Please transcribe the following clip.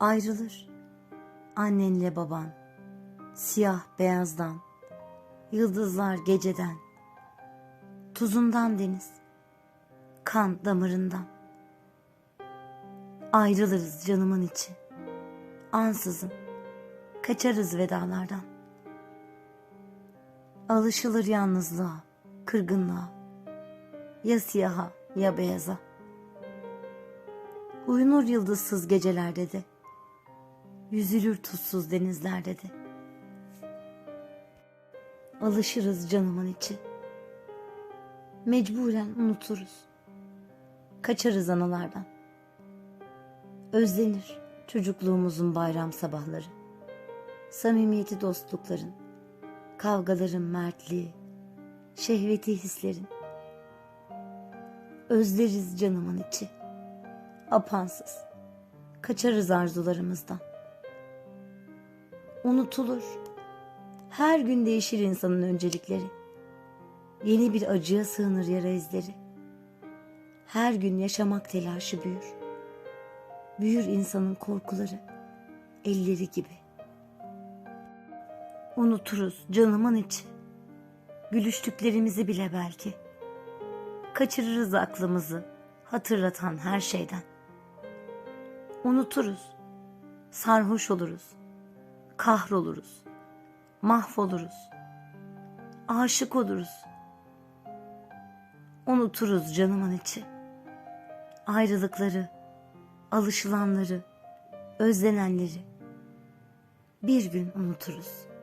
Ayrılır. Annenle baban, siyah beyazdan, yıldızlar geceden, tuzundan deniz, kan damarından. Ayrılırız canımın içi, ansızın, kaçarız vedalardan. Alışılır yalnızlığa, kırgınlığa, ya siyaha ya beyaza. Uyunur yıldızsız gecelerde de, yüzülür tuzsuz denizlerde de. Alışırız canımın içi. Mecburen unuturuz. Kaçarız anılardan. Özlenir çocukluğumuzun bayram sabahları. Samimiyeti dostlukların, kavgaların mertliği, şehveti hislerin. Özleriz canımın içi. Apansız. Kaçarız arzularımızdan. Unutulur. Her gün değişir insanın öncelikleri. Yeni bir acıya sığınır yara izleri. Her gün yaşamak telaşı büyür. Büyür insanın korkuları, elleri gibi. Unuturuz canımın içi. Gülüştüklerimizi bile belki. Kaçırırız aklımızı hatırlatan her şeyden. Unuturuz. Sarhoş oluruz. Kahroluruz. Mahvoluruz. Aşık oluruz. Unuturuz canımın içi. Ayrılıkları, alışılanları, özlenenleri. Bir gün unuturuz.''